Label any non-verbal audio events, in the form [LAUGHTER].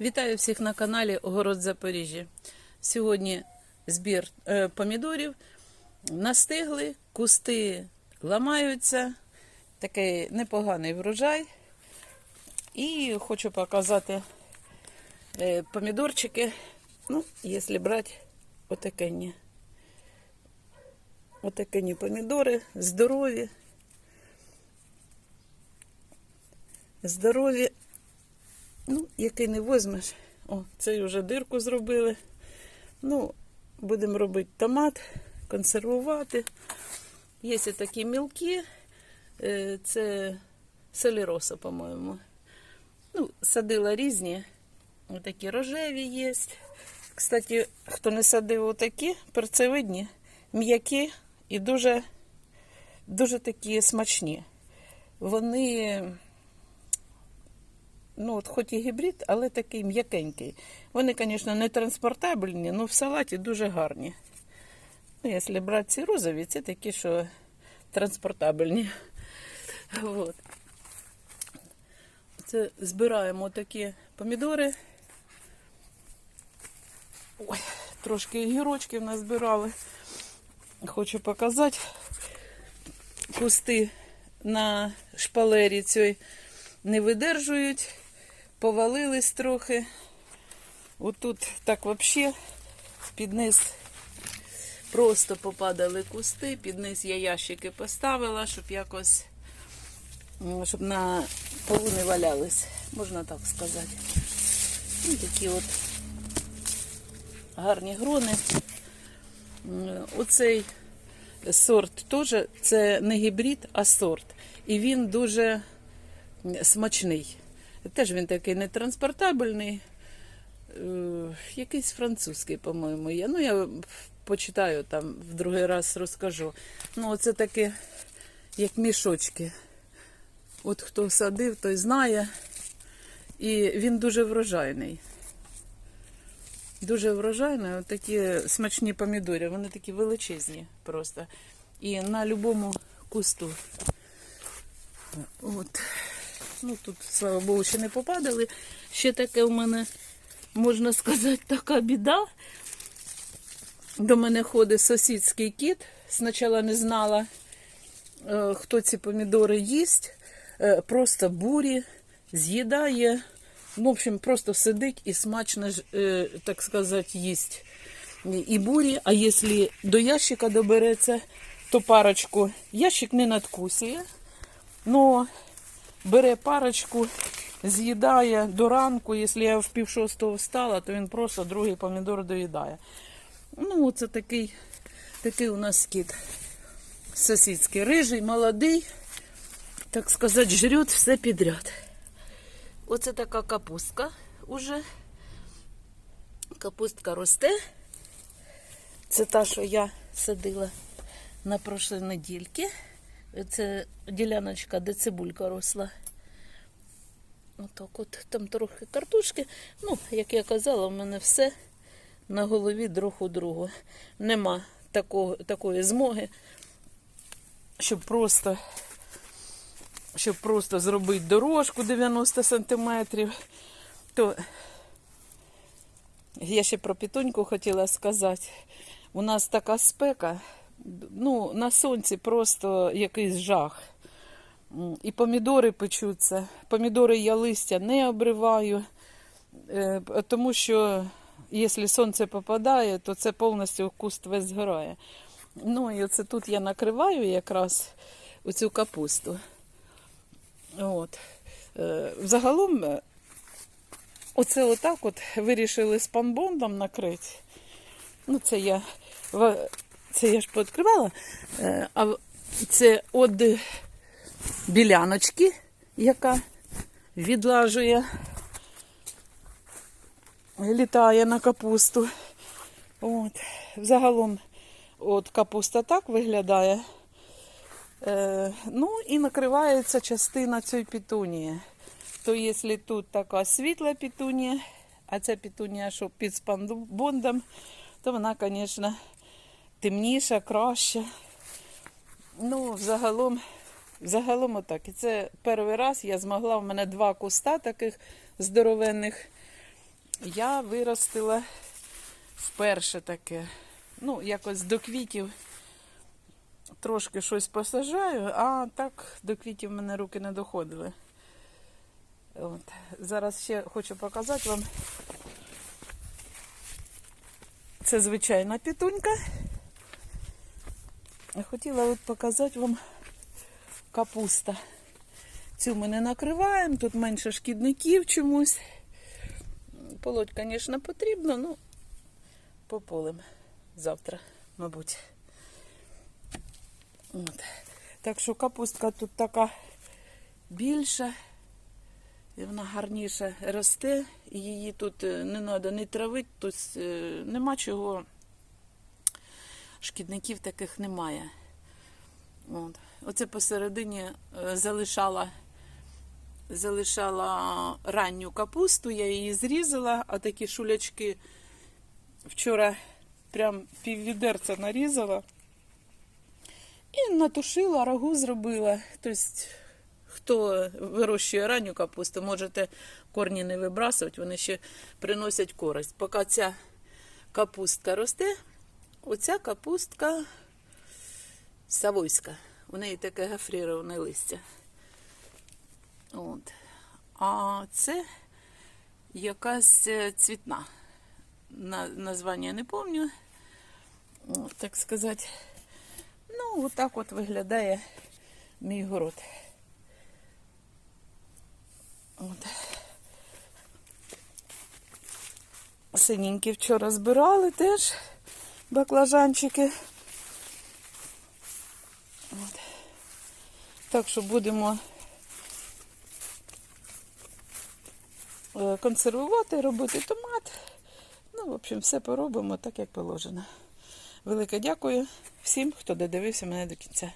Вітаю всіх на каналі Огород Запоріжжя. Сьогодні збір е, помідорів. Настигли, кусти ламаються. Такий непоганий врожай. І хочу показати е, помідорчики. Ну, якщо брати отакенні. Отакенні помідори, здорові. Здорові. Ну, який не возьмеш. О, цей вже дирку зробили. Ну, будемо робити томат, консервувати. Є такі мілкі. Е, Це селероса, по-моєму. Ну, садила різні. Отакі рожеві є. Кстати, хто не садив отакі, перцевидні, м'які і дуже, дуже такі смачні. Вони ну, от хоч і гібрид, але такий м'якенький. Вони, звісно, не транспортабельні, але в салаті дуже гарні. Ну, якщо брати ці розові, це такі, що транспортабельні. От. Це збираємо такі помідори. Ой, трошки гірочків назбирали. Хочу показати кусти на шпалері цієї не видержують, повалились трохи. Отут так взагалі під низ просто попадали кусти, під низ я ящики поставила, щоб якось щоб на полу не валялись, можна так сказати. І такі от гарні грони. Оцей сорт теж це не гібрид, а сорт. І він дуже смачний. Теж він такий нетранспортабельний. Е, Якийсь французький, по-моєму, є. Ну, я почитаю там, в другий раз розкажу. Ну, оце таке, як мішочки. От хто садив, той знає. І він дуже врожайний. Дуже врожайний. От такі смачні помідори, вони такі величезні просто. І на будь-якому кусту. От. Ну, тут, слава Богу, ще не попадали. Ще таке в мене, можна сказати, [LAUGHS] така біда. До мене ходить сусідський кіт. Спочатку не знала, е, хто ці помідори їсть. Е, Просто бурі, з'їдає. Ну, В общем, просто сидить і смачно, е, так сказати, їсть. І бурі, а якщо до ящика добереться, то парочку. Ящик не надкусує, но бере парочку, з'їдає до ранку. Якщо я в пів шостого встала, то він просто другий помідор доїдає. Ну, це такий, такий у нас кіт сусідський, рижий, молодий, так сказати, жрет все підряд. Оце така капустка уже. Капустка росте. Це та, що я садила на прошлій недільки. Це діляночка, де цибулька росла. Отак от там трохи картошки. Ну, як я казала, в мене все на голові друг у другу. Нема такого, такої змоги, щоб просто, щоб просто зробити дорожку 90 сантиметрів. То я ще про пітуньку хотіла сказати. У нас така спека, ну, на сонці просто якийсь жах. І помідори печуться. Помідори я листя не обриваю, е, тому що якщо сонце попадає, то це повністю куст весь згорає. Ну і оце тут я накриваю якраз оцю капусту. От. Е, Взагалом, е, оце отак от вирішили з панбондом накрити. Ну, це я, це я ж пооткривала, е, а це від біляночки, яка відлажує, літає на капусту. От. Взагалом от капуста так виглядає. Е, ну і накривається частина цієї пітунії. То якщо тут така світла пітунія, а ця пітунія, що під спанбондом, то вона, звісно, темніша, краща. Ну, взагалом, взагалом отак. І це перший раз я змогла, в мене два куста таких здоровенних. я виростила вперше таке. Ну, якось до квітів трошки щось посажаю, а так до квітів в мене руки не доходили. От. Зараз ще хочу показати вам. Це звичайна пітунька. Хотіла от показати вам капуста. Цю ми не накриваємо, тут менше шкідників чомусь. Полоть, звісно, потрібно, ну пополим завтра, мабуть. От. Так що капустка тут така більша, і вона гарніше росте, і її тут е, не треба не травити, тобто е, нема чого, шкідників таких немає. От. Оце посередині е, залишала, залишала ранню капусту, я її зрізала, а такі шулячки вчора прям піввідерця нарізала. І натушила, рагу зробила. Тобто, хто вирощує ранню капусту, можете корні не вибрасувати, вони ще приносять користь. Поки ця капустка росте, оця капустка савойська. У неї таке гофріроване листя. От. А це якась е, цвітна. На, названня не От, так сказати. Ну, отак от виглядає мій город. От. Синенькі вчора збирали теж баклажанчики. От. Так що будемо е, консервувати, робити томат. Ну, в общем, все поробимо так, як положено. Велике дякую всім, хто додивився мене до кінця.